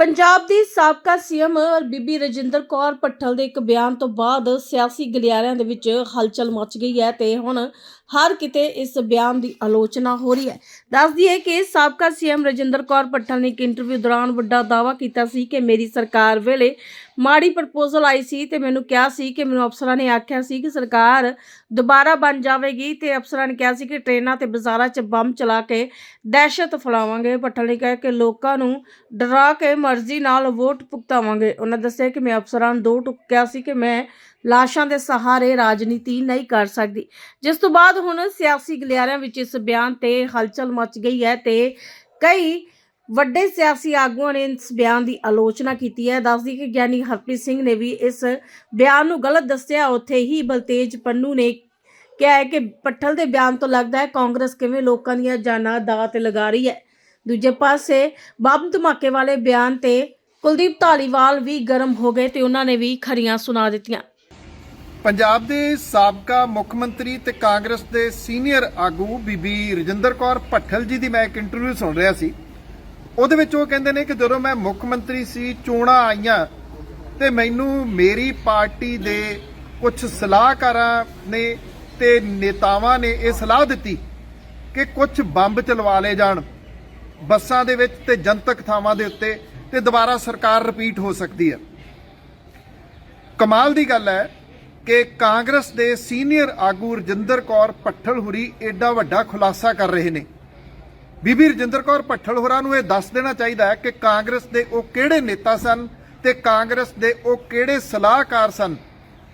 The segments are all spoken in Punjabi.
ਪੰਜਾਬ ਦੀ ਸਾਬਕਾ ਸੀਐਮ ਬੀਬੀ ਰਜਿੰਦਰ ਕੌਰ ਪੱਠਲ ਦੇ ਇੱਕ ਬਿਆਨ ਤੋਂ ਬਾਅਦ ਸਿਆਸੀ ਗਲਿਆਰਿਆਂ ਦੇ ਵਿੱਚ ਹਲਚਲ ਮਚ ਗਈ ਹੈ ਤੇ ਹੁਣ ਹਰ ਕਿਤੇ ਇਸ ਬਿਆਨ ਦੀ ਆਲੋਚਨਾ ਹੋ ਰਹੀ ਹੈ। ਦੱਸ ਦਈਏ ਕਿ ਸਾਬਕਾ ਸੀਐਮ ਰਜਿੰਦਰ ਕੌਰ ਪੱਠਲ ਨੇ ਇੱਕ ਇੰਟਰਵਿਊ ਦੌਰਾਨ ਵੱਡਾ ਦਾਅਵਾ ਕੀਤਾ ਸੀ ਕਿ ਮੇਰੀ ਸਰਕਾਰ ਵੇਲੇ ਮਾੜੀ ਪ੍ਰਪੋਜ਼ਲ ਆਈ ਸੀ ਤੇ ਮੈਨੂੰ ਕਿਹਾ ਸੀ ਕਿ ਮੈਨੂੰ ਅਫਸਰਾਂ ਨੇ ਆਖਿਆ ਸੀ ਕਿ ਸਰਕਾਰ ਦੁਬਾਰਾ ਬਣ ਜਾਵੇਗੀ ਤੇ ਅਫਸਰਾਂ ਨੇ ਕਿਹਾ ਸੀ ਕਿ ਟ੍ਰੇਨਾਂ ਤੇ ਬਾਜ਼ਾਰਾਂ 'ਚ ਬੰਬ ਚਲਾ ਕੇ ਦਹਿਸ਼ਤ ਫੈਲਾਵਾਂਗੇ। ਪੱਠਲ ਨੇ ਕਿਹਾ ਕਿ ਲੋਕਾਂ ਨੂੰ ਡਰਾ ਕੇ ਮਰਜ਼ੀ ਨਾਲ ਵੋਟ ਭੁਗਤਾਵਾਂਗੇ। ਉਹਨਾਂ ਦੱਸਿਆ ਕਿ ਮੈਂ ਅਫਸਰਾਂ ਨੂੰ ਦੋ ਟੁਕਿਆ ਸੀ ਕਿ ਮੈਂ ਲਾਸ਼ਾਂ ਦੇ ਸਹਾਰੇ ਰਾਜਨੀਤੀ ਨਹੀਂ ਕਰ ਸਕਦੀ। ਜਿਸ ਤੋਂ ਬਾਅਦ ਹੁਣ ਸਿਆਸੀ ਗਲਿਆਰਿਆਂ ਵਿੱਚ ਇਸ ਬਿਆਨ ਤੇ ਹਲਚਲ ਮਚ ਗਈ ਹੈ ਤੇ ਕਈ ਵੱਡੇ ਸਿਆਸੀ ਆਗੂਆਂ ਨੇ ਇਸ ਬਿਆਨ ਦੀ ਆਲੋਚਨਾ ਕੀਤੀ ਹੈ। ਦੱਸਦੀ ਕਿ ਗਿਆਨੀ ਹਰਪ੍ਰੀਤ ਸਿੰਘ ਨੇ ਵੀ ਇਸ ਬਿਆਨ ਨੂੰ ਗਲਤ ਦੱਸਿਆ। ਉੱਥੇ ਹੀ ਬਲਤੇਜ ਪੰਨੂ ਨੇ ਕਿਹਾ ਹੈ ਕਿ ਪੱਠਲ ਦੇ ਬਿਆਨ ਤੋਂ ਲੱਗਦਾ ਹੈ ਕਾਂਗਰਸ ਕਿਵੇਂ ਲੋਕਾਂ ਦੀਆਂ ਜਾਨਾਂ ਦਾਅ ਤੇ ਲਗਾ ਰਹੀ ਹੈ। ਦੂਜੇ ਪਾਸੇ ਬੰਬ ਧਮਾਕੇ ਵਾਲੇ ਬਿਆਨ ਤੇ ਕੁਲਦੀਪ ਧਾਲੀਵਾਲ ਵੀ ਗਰਮ ਹੋ ਗਏ ਤੇ ਉਹਨਾਂ ਨੇ ਵੀ ਖਰੀਆਂ ਸੁਣਾ ਦਿੱਤੀਆਂ। ਪੰਜਾਬ ਦੇ ਸਾਬਕਾ ਮੁੱਖ ਮੰਤਰੀ ਤੇ ਕਾਂਗਰਸ ਦੇ ਸੀਨੀਅਰ ਆਗੂ ਬੀਬੀ ਰਜਿੰਦਰ ਕੌਰ ਭੱਠਲ ਜੀ ਦੀ ਮੈਂ ਇੱਕ ਇੰਟਰਵਿਊ ਸੁਣ ਰਿਹਾ ਸੀ। ਉਹਦੇ ਵਿੱਚ ਉਹ ਕਹਿੰਦੇ ਨੇ ਕਿ ਜਦੋਂ ਮੈਂ ਮੁੱਖ ਮੰਤਰੀ ਸੀ, ਚੋਣਾਂ ਆਈਆਂ ਤੇ ਮੈਨੂੰ ਮੇਰੀ ਪਾਰਟੀ ਦੇ ਕੁਝ ਸਲਾਹਕਾਰਾਂ ਨੇ ਤੇ ਨੇਤਾਵਾਂ ਨੇ ਇਹ ਸਲਾਹ ਦਿੱਤੀ ਕਿ ਕੁਝ ਬੰਬ ਚਲਵਾ ਲਏ ਜਾਣ, ਬੱਸਾਂ ਦੇ ਵਿੱਚ ਤੇ ਜਨਤਕ ਥਾਵਾਂ ਦੇ ਉੱਤੇ ਤੇ ਦੁਬਾਰਾ ਸਰਕਾਰ ਰਿਪੀਟ ਹੋ ਸਕਦੀ ਹੈ। ਕਮਾਲ ਦੀ ਗੱਲ ਹੈ ਕਿ ਕਾਂਗਰਸ ਦੇ ਸੀਨੀਅਰ ਆਗੂ ਰਜਿੰਦਰ ਕੌਰ ਪੱਠਲ ਹੁਰੀ ਐਡਾ ਵੱਡਾ ਖੁਲਾਸਾ ਕਰ ਰਹੇ ਨੇ। ਬੀਬੀ ਰਜਿੰਦਰ ਕੌਰ ਪੱਠਲ ਹੋਰਾਂ ਨੂੰ ਇਹ ਦੱਸ ਦੇਣਾ ਚਾਹੀਦਾ ਹੈ ਕਿ ਕਾਂਗਰਸ ਦੇ ਉਹ ਕਿਹੜੇ ਨੇਤਾ ਸਨ ਤੇ ਕਾਂਗਰਸ ਦੇ ਉਹ ਕਿਹੜੇ ਸਲਾਹਕਾਰ ਸਨ,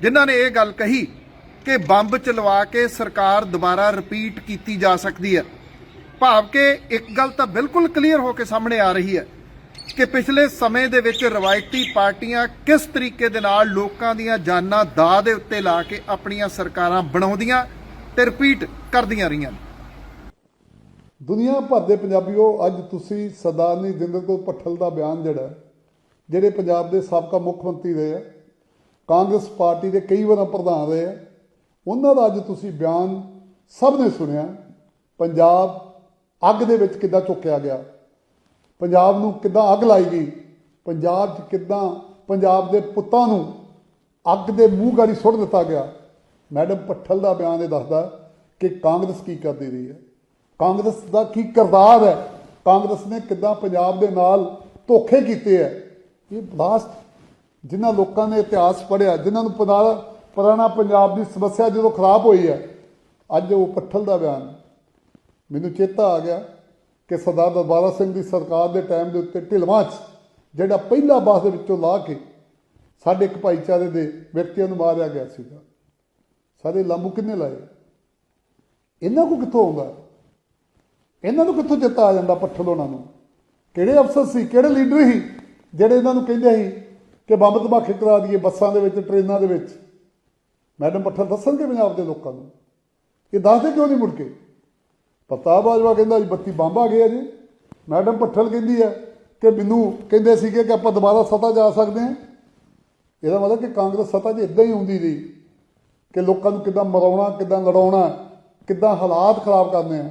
ਜਿਨ੍ਹਾਂ ਨੇ ਇਹ ਗੱਲ ਕਹੀ ਕਿ ਬੰਬ ਚਲਵਾ ਕੇ ਸਰਕਾਰ ਦੁਬਾਰਾ ਰਿਪੀਟ ਕੀਤੀ ਜਾ ਸਕਦੀ ਹੈ। ਭਾਵ ਕਿ ਇੱਕ ਗੱਲ ਤਾਂ ਬਿਲਕੁਲ ਕਲੀਅਰ ਹੋ ਕੇ ਸਾਹਮਣੇ ਆ ਰਹੀ ਹੈ ਕਿ ਪਿਛਲੇ ਸਮੇਂ ਦੇ ਵਿੱਚ ਰਵਾਇਤੀ ਪਾਰਟੀਆਂ ਕਿਸ ਤਰੀਕੇ ਦੇ ਨਾਲ ਲੋਕਾਂ ਦੀਆਂ ਜਾਨਾਂ ਦਾ ਦੇ ਉੱਤੇ ਲਾ ਕੇ ਆਪਣੀਆਂ ਸਰਕਾਰਾਂ ਬਣਾਉਂਦੀਆਂ ਤੇ ਰਿਪੀਟ ਕਰਦੀਆਂ ਰਹੀਆਂ ਨੇ? ਦੁਨੀਆ ਭਰ ਦੇ ਪੰਜਾਬੀਓ, ਅੱਜ ਤੁਸੀਂ ਸਰਦਾਰਨੀ ਜਿੰਦਰ ਕੌਰ ਪੱਠਲ ਦਾ ਬਿਆਨ ਜਿਹੜਾ ਜਿਹੜੇ ਪੰਜਾਬ ਦੇ ਸਾਬਕਾ ਮੁੱਖ ਮੰਤਰੀ ਰਹੇ ਆ, ਕਾਂਗਰਸ ਪਾਰਟੀ ਦੇ ਕਈ ਵਾਰ ਪ੍ਰਧਾਨ ਰਹੇ ਆ, ਉਹਨਾਂ ਦਾ ਅੱਜ ਤੁਸੀਂ ਬਿਆਨ ਸਭ ਨੇ ਸੁਣਿਆ, ਪੰਜਾਬ ਅੱਗ ਦੇ ਵਿੱਚ ਕਿੱਦਾਂ ਚੁੱਕਿਆ ਗਿਆ? ਪੰਜਾਬ ਨੂੰ ਕਿੱਦਾਂ ਅੱਗ ਲਾਈ ਗਈ? ਪੰਜਾਬ 'ਚ ਕਿੱਦਾਂ ਪੰਜਾਬ ਦੇ ਪੁੱਤਾਂ ਨੂੰ ਅੱਗ ਦੇ ਮੂੰਹ ਗਾੜੀ ਸੁੱਟ ਦਿੱਤਾ ਗਿਆ? ਮੈਡਮ ਪੱਠਲ ਦਾ ਬਿਆਨ ਇਹ ਦੱਸਦਾ ਕਿ ਕਾਂਗਰਸ ਕੀ ਕਰਦੀ ਰਹੀ ਹੈ? ਕਾਂਗਰਸ ਦਾ ਕੀ ਕਿਰਦਾਰ ਹੈ? ਕਾਂਗਰਸ ਨੇ ਕਿੱਦਾਂ ਪੰਜਾਬ ਦੇ ਨਾਲ ਧੋਖੇ ਕੀਤੇ ਹੈ? ਇਹ ਲਾਸਟ ਜਿਨ੍ਹਾਂ ਲੋਕਾਂ ਨੇ ਇਤਿਹਾਸ ਪੜ੍ਹਿਆ, ਜਿਨ੍ਹਾਂ ਨੂੰ ਪੁਰਾ- ਪੁਰਾਣਾ ਪੰਜਾਬ ਦੀ ਸਮੱਸਿਆ ਜਦੋਂ ਖਰਾਬ ਹੋਈ ਹੈ, ਅੱਜ ਉਹ ਪੱਠਲ ਦਾ ਬਿਆਨ ਮੈਨੂੰ ਚੇਤਾ ਆ ਗਿਆ ਕਿ ਸਰਦਾਰ ਦਰਬਾਰਾ ਸਿੰਘ ਦੀ ਸਰਕਾਰ ਦੇ ਟਾਈਮ ਦੇ ਉੱਤੇ ਢਿਲਵਾਂ 'ਚ ਜਿਹੜਾ ਪਹਿਲਾ ਬਾਸ ਦੇ ਵਿੱਚੋਂ ਲਾ ਕੇ ਸਾਡੇ ਇੱਕ ਭਾਈਚਾਰੇ ਦੇ ਵਿਅਕਤੀਆਂ ਨੂੰ ਮਾਰਿਆ ਗਿਆ ਸੀਗਾ। ਸਾਰੇ ਲਾਂਬੂ ਕਿੰਨੇ ਲਾਏ? ਇਹਨਾਂ ਕੋ ਕਿੱਥੋਂ ਆਉਂਦਾ? ਇਹਨਾਂ ਨੂੰ ਕਿੱਥੋਂ ਚੇਤਾ ਆ ਜਾਂਦਾ ਪੱਠਲ ਉਹਨਾਂ ਨੂੰ? ਕਿਹੜੇ ਅਫਸਰ ਸੀ? ਕਿਹੜੇ ਲੀਡਰ ਸੀ? ਜਿਹੜੇ ਇਹਨਾਂ ਨੂੰ ਕਹਿੰਦੇ ਸੀ ਕਿ ਬੰਬ ਧਮਾਕੇ ਕਰਾ ਦਈਏ ਬੱਸਾਂ ਦੇ ਵਿੱਚ, ਟ੍ਰੇਨਾਂ ਦੇ ਵਿੱਚ? ਮੈਡਮ ਪੱਠਲ ਦੱਸਣਗੇ ਪੰਜਾਬ ਦੇ ਲੋਕਾਂ ਨੂੰ। ਇਹ ਦੱਸਦੇ ਕਿਉਂ ਨਹੀਂ ਮੁੜ ਕੇ? ਪ੍ਰਤਾਪ ਬਾਜਵਾ ਕਹਿੰਦਾ ਜੀ 32 ਬੰਬ ਆ ਗਏ ਆ ਜੀ। ਮੈਡਮ ਪੱਠਲ ਕਹਿੰਦੀ ਹੈ ਕਿ ਮੈਨੂੰ ਕਹਿੰਦੇ ਸੀਗੇ ਕਿ ਆਪਾਂ ਦੁਬਾਰਾ ਸੱਤਾ ਜਾ ਸਕਦੇ ਹਾਂ। ਇਹਦਾ ਮਤਲਬ ਕਿ ਕਾਂਗਰਸ ਸੱਤਾ 'ਚ ਇਦਾਂ ਹੀ ਹੁੰਦੀ ਰਹੀ ਕਿ ਲੋਕਾਂ ਨੂੰ ਕਿੱਦਾਂ ਮਰਾਉਣਾ ਕਿੱਦਾਂ ਲੜਾਉਣਾ ਕਿੱਦਾਂ ਹਾਲਾਤ ਖਰਾਬ ਕਰਨੇ ਆ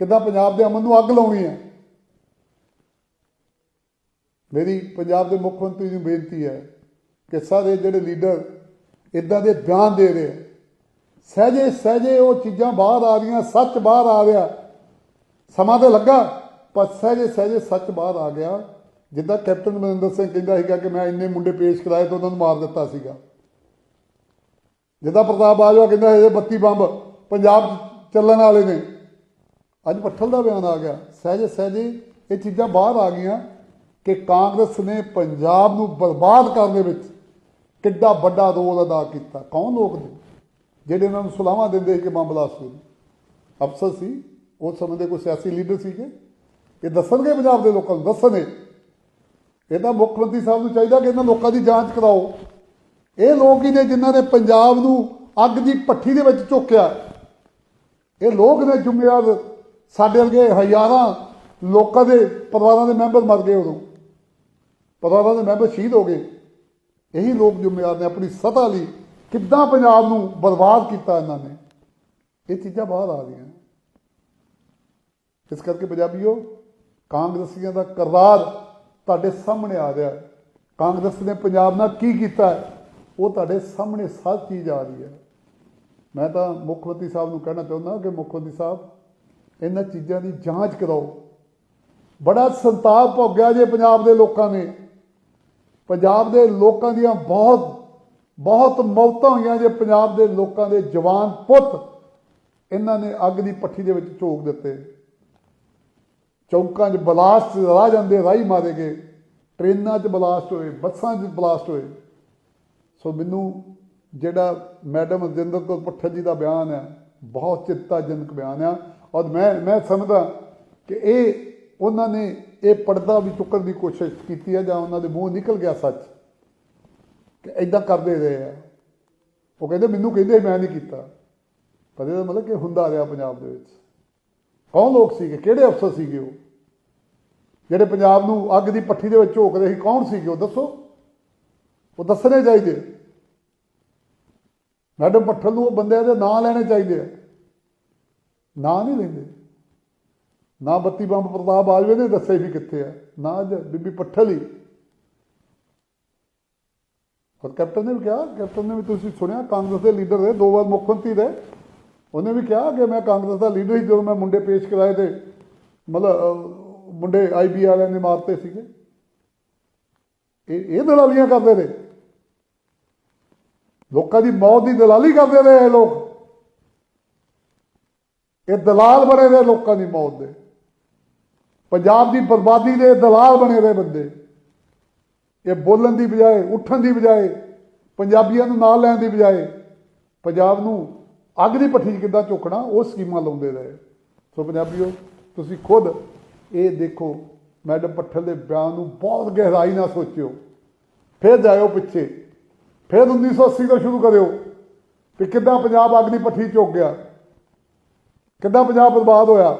ਕਿੱਦਾਂ ਪੰਜਾਬ ਦੇ ਅਮਨ ਨੂੰ ਅੱਗ ਲਾਉਣੀ ਹੈ ਮੇਰੀ ਪੰਜਾਬ ਦੇ ਮੁੱਖ ਮੰਤਰੀ ਨੂੰ ਬੇਨਤੀ ਹੈ ਕਿ ਸਾਰੇ ਜਿਹੜੇ ਲੀਡਰ ਇਦਾਂ ਦੇ ਬਿਆਨ ਦੇ ਰਹੇ ਆ, ਸਹਿਜੇ ਸਹਿਜੇ ਉਹ ਚੀਜ਼ਾਂ ਬਾਹਰ ਆ ਰਹੀਆਂ, ਸੱਚ ਬਾਹਰ ਆ ਰਿਹਾ ਸਮਾਂ ਤੇ ਲੱਗਾ, ਪਰ ਸਹਿਜੇ ਸਹਿਜੇ ਸੱਚ ਬਾਹਰ ਆ ਗਿਆ। ਜਿੱਦਾਂ ਕੈਪਟਨ ਮਨਿੰਦਰ ਸਿੰਘ ਕਹਿੰਦਾ ਸੀਗਾ ਕਿ ਮੈਂ ਇੰਨੇ ਮੁੰਡੇ ਪੇਸ਼ ਕਰਾਏ ਤਾਂ ਉਹਨਾਂ ਨੂੰ ਮਾਰ ਦਿੱਤਾ ਸੀਗਾ। ਜਿੱਦਾਂ ਪ੍ਰਤਾਪ ਬਾਜਵਾ ਕਹਿੰਦਾ ਇਹ 32 ਬੰਬ ਪੰਜਾਬ ਚੱਲਣ ਵਾਲੇ ਨੇ। ਅੱਜ ਪੱਠਲ ਦਾ ਬਿਆਨ ਆ ਗਿਆ। ਸਹਿਜੇ ਸਹਿਜੇ ਇਹ ਚੀਜ਼ਾਂ ਬਾਹਰ ਆ ਗਈਆਂ ਕਿ ਕਾਂਗਰਸ ਨੇ ਪੰਜਾਬ ਨੂੰ ਬਰਬਾਦ ਕਰਨ ਦੇ ਵਿੱਚ ਕਿੱਡਾ ਵੱਡਾ ਰੋਲ ਅਦਾ ਕੀਤਾ। ਕੌਣ ਲੋਕ ਨੇ ਜਿਹੜੇ ਉਹਨਾਂ ਨੂੰ ਸੁਲਾਹਾਂ ਦਿੰਦੇ ਕਿ ਬੰਬ ਬਲਾਸਟ ਹੋਈ ਅਫਸਰ ਸੀ। ਉਸ ਸਮੇਂ ਦੇ ਕੋਈ ਸਿਆਸੀ ਲੀਡਰ ਸੀਗੇ। ਇਹ ਦੱਸਣਗੇ ਪੰਜਾਬ ਦੇ ਲੋਕਾਂ ਨੂੰ ਦੱਸਣੇ ਤਾਂ ਮੁੱਖ ਮੰਤਰੀ ਸਾਹਿਬ ਨੂੰ ਚਾਹੀਦਾ ਕਿ ਇਹਨਾਂ ਲੋਕਾਂ ਦੀ ਜਾਂਚ ਕਰਾਓ। ਇਹ ਲੋਕ ਹੀ ਨੇ ਜਿਨ੍ਹਾਂ ਨੇ ਪੰਜਾਬ ਨੂੰ ਅੱਗ ਦੀ ਭੱਠੀ ਦੇ ਵਿੱਚ ਝੋਕਿਆ ਇਹ ਲੋਕ ਨੇ ਜ਼ਿੰਮੇਵਾਰ ਸਾਡੇ ਵਰਗੇ ਹਜ਼ਾਰਾਂ ਲੋਕਾਂ ਦੇ ਪਰਿਵਾਰਾਂ ਦੇ ਮੈਂਬਰ ਮਰ ਗਏ ਉਦੋਂ। ਪਰਿਵਾਰਾਂ ਦੇ ਮੈਂਬਰ ਸ਼ਹੀਦ ਹੋ ਗਏ। ਇਹੀ ਲੋਕ ਜ਼ਿੰਮੇਵਾਰ ਨੇ ਆਪਣੀ ਸਤਾ ਲਈ ਕਿੱਦਾਂ ਪੰਜਾਬ ਨੂੰ ਬਰਬਾਦ ਕੀਤਾ ਇਹਨਾਂ ਨੇ? ਇਹ ਚੀਜ਼ਾਂ ਬਾਹਰ ਆ ਰਹੀਆਂ ਇਸ ਕਰਕੇ ਪੰਜਾਬੀਓ, ਕਾਂਗਰਸੀਆਂ ਦਾ ਕਿਰਦਾਰ ਤੁਹਾਡੇ ਸਾਹਮਣੇ ਆ ਰਿਹਾ। ਕਾਂਗਰਸ ਨੇ ਪੰਜਾਬ ਨਾਲ ਕੀ ਕੀਤਾ? ਉਹ ਤੁਹਾਡੇ ਸਾਹਮਣੇ ਸਭ ਚੀਜ਼ ਆ ਰਹੀ ਹੈ। ਮੈਂ ਤਾਂ ਮੁੱਖ ਮੰਤਰੀ ਸਾਹਿਬ ਨੂੰ ਕਹਿਣਾ ਚਾਹੁੰਦਾ ਕਿ ਮੁੱਖ ਮੰਤਰੀ ਸਾਹਿਬ, ਇਹਨਾਂ ਚੀਜ਼ਾਂ ਦੀ ਜਾਂਚ ਕਰਾਓ। ਬੜਾ ਸੰਤਾਪ ਭੋਗਿਆ ਜੇ ਪੰਜਾਬ ਦੇ ਲੋਕਾਂ ਨੇ। ਪੰਜਾਬ ਦੇ ਲੋਕਾਂ ਦੀਆਂ ਬਹੁਤ ਬਹੁਤ ਮੌਤਾਂ ਹੋਈਆਂ ਜੇ ਪੰਜਾਬ ਦੇ ਲੋਕਾਂ ਦੇ ਜਵਾਨ ਪੁੱਤ। ਇਹਨਾਂ ਨੇ ਅੱਗ ਦੀ ਪੱਠੀ ਦੇ ਵਿੱਚ ਝੋਕ ਦਿੱਤੇ। ਚੌਂਕਾਂ 'ਚ ਬਲਾਸਟ ਰਾਹ ਜਾਂਦੇ, ਰਾਹੀ ਮਾਰੇ ਗਏ। ਟ੍ਰੇਨਾਂ 'ਚ ਬਲਾਸਟ ਹੋਏ, ਬੱਸਾਂ 'ਚ ਬਲਾਸਟ ਹੋਏ। ਸੋ ਮੈਨੂੰ ਜਿਹੜਾ ਮੈਡਮ ਰਜਿੰਦਰ ਕੌਰ ਪੱਠਲ ਜੀ ਦਾ ਬਿਆਨ ਹੈ, ਬਹੁਤ ਚਿੰਤਾਜਨਕ ਬਿਆਨ ਆ। ਔਰ ਮੈਂ ਮੈਂ ਸਮਝਦਾ ਕਿ ਇਹ, ਉਹਨਾਂ ਨੇ ਇਹ ਪਰਦਾ ਵੀ ਚੁੱਕਣ ਦੀ ਕੋਸ਼ਿਸ਼ ਕੀਤੀ ਹੈ ਜਾਂ ਉਹਨਾਂ ਦੇ ਮੂੰਹ ਨਿਕਲ ਗਿਆ ਸੱਚ। ਕਿ ਐਦਾਂ ਕਰਦੇ ਰਹੇ ਆ। ਉਹ ਕਹਿੰਦੇ, ਮੈਨੂੰ ਕਹਿੰਦੇ, ਮੈਂ ਨਹੀਂ ਕੀਤਾ। ਪਰ ਇਹਦਾ ਮਤਲਬ ਕਿ ਹੁੰਦਾ ਰਿਹਾ ਪੰਜਾਬ ਦੇ ਵਿੱਚ। ਕੌਣ ਲੋਕ ਸੀਗੇ? ਕਿਹੜੇ ਅਫਸਰ ਸੀਗੇ ਉਹ? ਜਿਹੜੇ ਪੰਜਾਬ ਨੂੰ ਅੱਗ ਦੀ ਪੱਠੀ ਦੇ ਵਿੱਚ ਝੋਕਦੇ ਸੀ, ਕੌਣ ਸੀਗੇ ਉਹ? ਦੱਸੋ। ਉਹ ਦੱਸਣੇ ਚਾਹੀਦੇ। ਮੈਡਮ ਪੱਠਲ ਨੂੰ ਉਹ ਬੰਦਿਆਂ ਦੇ ਨਾਂ ਲੈਣੇ ਚਾਹੀਦੇ ਆ। ਨਾਂ ਨਹੀਂ ਲੈਂਦੇ। ਨਾ ਬੱਤੀ ਬੰਬ ਪ੍ਰਤਾਪ ਆਜਵੇ ਨੇ ਦੱਸੇ ਵੀ ਕਿੱਥੇ ਆ। ਨਾ ਅੱਜ ਬੀਬੀ ਪੱਠਲ ਹੀ। ਪਰ ਕੈਪਟਨ ਨੇ ਵੀ ਕਿਹਾ ਕੈਪਟਨ ਨੇ ਵੀ ਤੁਸੀਂ ਸੁਣਿਆ ਕਾਂਗਰਸ ਦੇ ਲੀਡਰ ਦੇ ਦੋ ਵਾਰ ਮੁੱਖ ਮੰਤਰੀ ਦੇ ਉਹਨੇ ਵੀ ਕਿਹਾ ਕਿ ਮੈਂ ਕਾਂਗਰਸ ਦਾ ਲੀਡਰ ਹੀ ਜਦੋਂ ਮੈਂ ਮੁੰਡੇ ਪੇਸ਼ ਕਰਾਏ ਤੇ ਮਤਲਬ ਅਹ, ਮੁੰਡੇ ਆਈਬੀ ਵਾਲਿਆਂ ਨੇ ਮਾਰਤੇ ਸੀਗੇ। ਇਹ ਇਹ ਦਲਾਲੀਆਂ ਕਰਦੇ ਨੇ ਲੋਕਾਂ ਦੀ ਮੌਤ ਦੀ ਦਲਾਲੀ ਕਰਦੇ ਨੇ ਇਹ ਲੋਕ। ਇਹ ਦਲਾਲ ਬਣੇ ਨੇ ਲੋਕਾਂ ਦੀ ਮੌਤ ਦੇ। ਪੰਜਾਬ ਦੀ ਬਰਬਾਦੀ ਦੇ ਦਲਾਲ ਬਣੇ ਨੇ ਬੰਦੇ। ਇਹ ਬੋਲਣ ਦੀ ਬਜਾਏ, ਉੱਠਣ ਦੀ ਬਜਾਏ, ਪੰਜਾਬੀਆਂ ਨੂੰ ਨਾਲ ਲੈਣ ਦੀ ਬਜਾਏ, ਪੰਜਾਬ ਨੂੰ ਅੱਗ ਦੀ ਭੱਠੀ 'ਚ ਕਿੱਦਾਂ ਝੋਕਣਾ ਉਹ ਸਕੀਮਾਂ ਲਾਉਂਦੇ ਰਹੇ। ਸੋ ਪੰਜਾਬੀਓ, ਤੁਸੀਂ ਖੁਦ ਇਹ ਦੇਖੋ, ਮੈਡਮ ਪੱਠਲ ਦੇ ਬਿਆਨ ਨੂੰ ਬਹੁਤ ਗਹਿਰਾਈ ਨਾਲ ਸੋਚਿਓ। ਫਿਰ ਜਾਇਓ ਪਿੱਛੇ। ਫਿਰ 1980 ਤੋਂ ਸ਼ੁਰੂ ਕਰਿਓ ਕਿ ਕਿੱਦਾਂ ਪੰਜਾਬ ਅੱਗ ਦੀ ਭੱਠੀ 'ਚ ਗਿਆ। ਕਿੱਦਾਂ ਪੰਜਾਬ ਬਰਬਾਦ ਹੋਇਆ।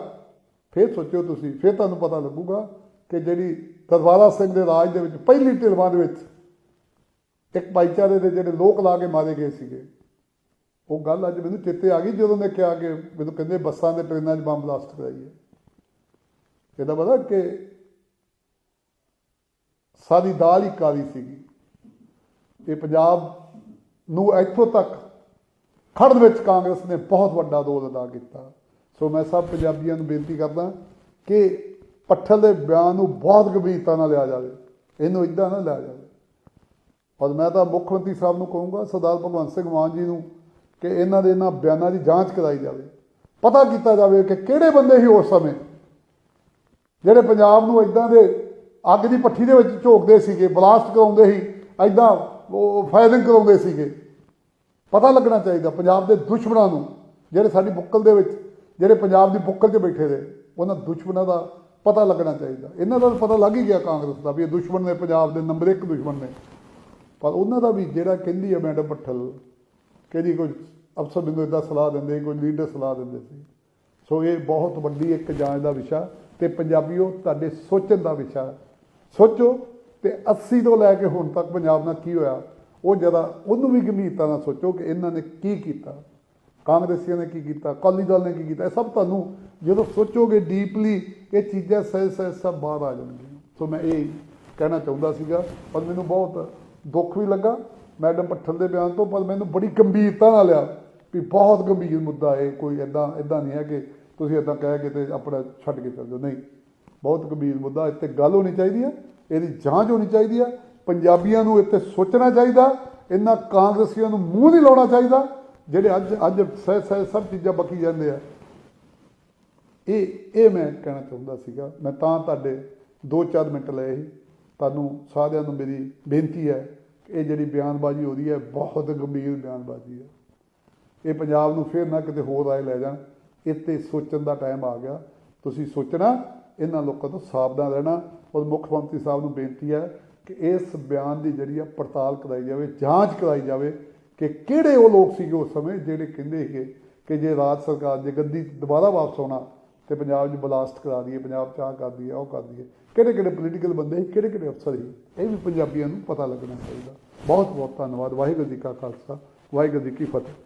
ਫਿਰ ਸੋਚਿਓ ਤੁਸੀਂ, ਫਿਰ ਤੁਹਾਨੂੰ ਪਤਾ ਲੱਗੂਗਾ ਕਿ ਜਿਹੜੀ ਦਰਬਾਰਾ ਸਿੰਘ ਦੇ ਰਾਜ ਦੇ ਵਿੱਚ ਪਹਿਲੀ ਢਿਲਵਾਂ ਦੇ ਵਿੱਚ ਇੱਕ ਭਾਈਚਾਰੇ ਦੇ ਜਿਹੜੇ ਲੋਕ ਲਾ ਕੇ ਮਾਰੇ ਗਏ ਸੀਗੇ। ਉਹ ਗੱਲ ਅੱਜ ਮੈਨੂੰ ਚੇਤੇ ਆ ਗਈ ਜਦੋਂ ਮੈਂ ਕਿਹਾ ਕਿ ਮੈਨੂੰ ਕਹਿੰਦੇ ਬੱਸਾਂ ਦੇ ਟ੍ਰੇਨਾਂ 'ਚ ਬੰਬ ਬਲਾਸਟ ਕਰਾਈਏ। ਇਹਦਾ ਪਤਾ ਕਿ ਸਾਡੀ ਦਾਲ ਹੀ ਕਾਲੀ ਸੀਗੀ। ਇਹ ਪੰਜਾਬ ਨੂੰ ਇੱਥੋਂ ਤੱਕ ਖੜਨ ਵਿੱਚ ਕਾਂਗਰਸ ਨੇ ਬਹੁਤ ਵੱਡਾ ਰੋਲ ਅਦਾ ਕੀਤਾ। ਸੋ ਮੈਂ ਸਭ ਪੰਜਾਬੀਆਂ ਨੂੰ ਬੇਨਤੀ ਕਰਦਾ ਕਿ ਪੱਠਲ ਦੇ ਬਿਆਨ ਨੂੰ ਬਹੁਤ ਗੰਭੀਰਤਾ ਨਾਲ ਲਿਆ ਜਾਵੇ, ਇਹਨੂੰ ਇਦਾਂ ਨਾ ਲਿਆ ਜਾਵੇ। ਪਰ ਮੈਂ ਤਾਂ ਮੁੱਖ ਮੰਤਰੀ ਸਾਹਿਬ ਨੂੰ ਕਹੂੰਗਾ, ਸਰਦਾਰ ਭਗਵੰਤ ਸਿੰਘ ਮਾਨ ਜੀ ਨੂੰ, ਕਿ ਇਹਨਾਂ ਦੇ ਇਹਨਾਂ ਬਿਆਨਾਂ ਦੀ ਜਾਂਚ ਕਰਾਈ ਜਾਵੇ। ਪਤਾ ਕੀਤਾ ਜਾਵੇ ਕਿ ਕਿਹੜੇ ਬੰਦੇ ਸੀ ਉਸ ਸਮੇਂ। ਜਿਹੜੇ ਪੰਜਾਬ ਨੂੰ ਇਦਾਂ ਦੇ ਅੱਗ ਦੀ ਪੱਠੀ ਦੇ ਵਿੱਚ ਝੋਕਦੇ ਸੀਗੇ, ਬਲਾਸਟ ਕਰਾਉਂਦੇ ਸੀ ਇਦਾਂ ਉਹ ਫਾਇਰਿੰਗ ਕਰਾਉਂਦੇ ਸੀਗੇ। ਪਤਾ ਲੱਗਣਾ ਚਾਹੀਦਾ ਪੰਜਾਬ ਦੇ ਦੁਸ਼ਮਣਾਂ ਨੂੰ, ਜਿਹੜੇ ਸਾਡੀ ਬੁੱਕਲ ਦੇ ਵਿੱਚ, ਜਿਹੜੇ ਪੰਜਾਬ ਦੀ ਬੁੱਕਲ 'ਚ ਬੈਠੇ ਦੇ ਉਹਨਾਂ ਦੁਸ਼ਮਣਾਂ ਦਾ ਪਤਾ ਲੱਗਣਾ ਚਾਹੀਦਾ। ਇਹਨਾਂ ਦਾ ਪਤਾ ਲੱਗ ਹੀ ਗਿਆ ਕਾਂਗਰਸ ਦਾ ਵੀ ਇਹ ਦੁਸ਼ਮਣ ਨੇ ਪੰਜਾਬ ਦੇ ਨੰਬਰ 1 ਦੁਸ਼ਮਣ ਨੇ। ਪਰ ਉਹਨਾਂ ਦਾ ਵੀ ਜਿਹੜਾ ਕਹਿੰਦੀ ਹੈ ਮੈਡਮ ਪੱਠਲ, ਕਹਿੰਦੀ ਕੋਈ ਅਫਸਰ ਮੈਨੂੰ ਇਦਾਂ ਸਲਾਹ ਦਿੰਦੇ, ਕੋਈ ਲੀਡਰ ਸਲਾਹ ਦਿੰਦੇ ਸੀ। ਸੋ ਇਹ ਬਹੁਤ ਵੱਡੀ ਇੱਕ ਜਾਂਚ ਦਾ ਵਿਸ਼ਾ ਤੇ ਪੰਜਾਬੀਓ, ਤੁਹਾਡੇ ਸੋਚਣ ਦਾ ਵਿਸ਼ਾ। ਸੋਚੋ ਤੇ 80 ਤੋਂ ਲੈ ਕੇ ਹੁਣ ਤੱਕ ਪੰਜਾਬ ਨਾਲ ਕੀ ਹੋਇਆ, ਉਹ ਜਰਾ ਉਹਨੂੰ ਵੀ ਗੰਭੀਰਤਾ ਨਾਲ ਸੋਚੋ ਕਿ ਇਹਨਾਂ ਨੇ ਕੀ ਕੀਤਾ। ਕਾਂਗਰਸੀਆਂ ਨੇ ਕੀ ਕੀਤਾ, ਅਕਾਲੀ ਦਲ ਨੇ ਕੀ ਕੀਤਾ, ਇਹ ਸਭ ਤੁਹਾਨੂੰ ਜਦੋਂ ਸੋਚੋਗੇ ਡੀਪਲੀ ਇਹ ਚੀਜ਼ਾਂ ਸਹਿ ਸਹਿ ਸਭ ਬਾਹਰ ਆ ਜਾਣਗੀਆਂ। ਸੋ ਮੈਂ ਇਹ ਕਹਿਣਾ ਚਾਹੁੰਦਾ ਸੀਗਾ, ਪਰ ਮੈਨੂੰ ਬਹੁਤ ਦੁੱਖ ਵੀ ਲੱਗਾ ਮੈਡਮ ਪੱਠਲ ਦੇ ਬਿਆਨ ਤੋਂ, ਪਰ ਮੈਨੂੰ ਬੜੀ ਗੰਭੀਰਤਾ ਨਾਲ ਲਿਆ ਵੀ ਬਹੁਤ ਗੰਭੀਰ ਮੁੱਦਾ ਹੈ ਕੋਈ ਇਦਾਂ ਇਦਾਂ ਨਹੀਂ ਹੈ ਕਿ ਤੁਸੀਂ ਇਦਾਂ ਕਹਿ ਕੇ ਤੇ ਆਪਣਾ ਛੱਡ ਕੇ ਚੱਲ ਜਾਓ। ਨਹੀਂ, ਬਹੁਤ ਗੰਭੀਰ ਮੁੱਦਾ, ਇੱਥੇ ਗੱਲ ਹੋਣੀ ਚਾਹੀਦੀ ਹੈ ਇਹਦੀ ਜਾਂਚ ਹੋਣੀ ਚਾਹੀਦੀ ਹੈ ਪੰਜਾਬੀਆਂ ਨੂੰ ਇੱਥੇ ਸੋਚਣਾ ਚਾਹੀਦਾ, ਇਹਨਾਂ ਕਾਂਗਰਸੀਆਂ ਨੂੰ ਮੂੰਹ ਨਹੀਂ ਲਾਉਣਾ ਚਾਹੀਦਾ ਜਿਹੜੇ ਅੱਜ ਅੱਜ ਸਹਿ ਸਹਿ ਸਭ ਚੀਜ਼ਾਂ ਬਕੀ ਜਾਂਦੇ ਆ। ਇਹ ਇਹ ਮੈਂ ਕਹਿਣਾ ਚਾਹੁੰਦਾ ਸੀਗਾ। ਮੈਂ ਤਾਂ ਤੁਹਾਡੇ 2-4 ਮਿੰਟ ਲਏ ਸੀ। ਤੁਹਾਨੂੰ ਸਾਰਿਆਂ ਨੂੰ ਮੇਰੀ ਬੇਨਤੀ ਹੈ ਕਿ ਇਹ ਜਿਹੜੀ ਬਿਆਨਬਾਜ਼ੀ ਹੋ ਰਹੀ ਹੈ, ਬਹੁਤ ਗੰਭੀਰ ਬਿਆਨਬਾਜ਼ੀ ਹੈ। ਇਹ ਪੰਜਾਬ ਨੂੰ ਫਿਰ ਨਾ ਕਿਤੇ ਹੋਰ ਆਏ ਲੈ ਜਾਣ। ਇੱਥੇ ਸੋਚਣ ਦਾ ਟਾਈਮ ਆ ਗਿਆ। ਤੁਸੀਂ ਸੋਚਣਾ, ਇਹਨਾਂ ਲੋਕਾਂ ਤੋਂ ਸਾਵਧਾਨ ਰਹਿਣਾ। ਔਰ ਮੁੱਖ ਮੰਤਰੀ ਸਾਹਿਬ ਨੂੰ ਬੇਨਤੀ ਹੈ ਕਿ ਇਸ ਬਿਆਨ ਦੀ ਜਿਹੜੀ ਆ ਪੜਤਾਲ ਕਰਾਈ ਜਾਵੇ, ਜਾਂਚ ਕਰਾਈ ਜਾਵੇ। ਕਿ ਕਿਹੜੇ ਉਹ ਲੋਕ ਸੀਗੇ ਉਸ ਸਮੇਂ ਜਿਹੜੇ ਕਹਿੰਦੇ ਸੀਗੇ ਕਿ ਜੇ ਰਾਜ ਸਰਕਾਰ ਜੇ ਗੱਦੀ ਦੁਬਾਰਾ ਵਾਪਸ ਆਉਣਾ ਤੇ ਪੰਜਾਬ 'ਚ ਬਲਾਸਟ ਕਰਾ ਦਈਏ, ਪੰਜਾਬ 'ਚ ਆਹ ਕਰ ਦਈਏ, ਉਹ ਕਰ ਦਈਏ। ਕਿਹੜੇ ਕਿਹੜੇ ਪੋਲੀਟੀਕਲ ਬੰਦੇ ਸੀ, ਕਿਹੜੇ ਕਿਹੜੇ ਅਫਸਰ ਸੀ, ਇਹ ਵੀ ਪੰਜਾਬੀਆਂ ਨੂੰ ਪਤਾ ਲੱਗਣਾ ਚਾਹੀਦਾ। ਬਹੁਤ ਬਹੁਤ ਧੰਨਵਾਦ। ਵਾਹਿਗੁਰੂ ਜੀ ਕਾ ਖਾਲਸਾ, ਵਾਹਿਗੁਰੂ ਜੀ ਕੀ ਫਤਿਹ।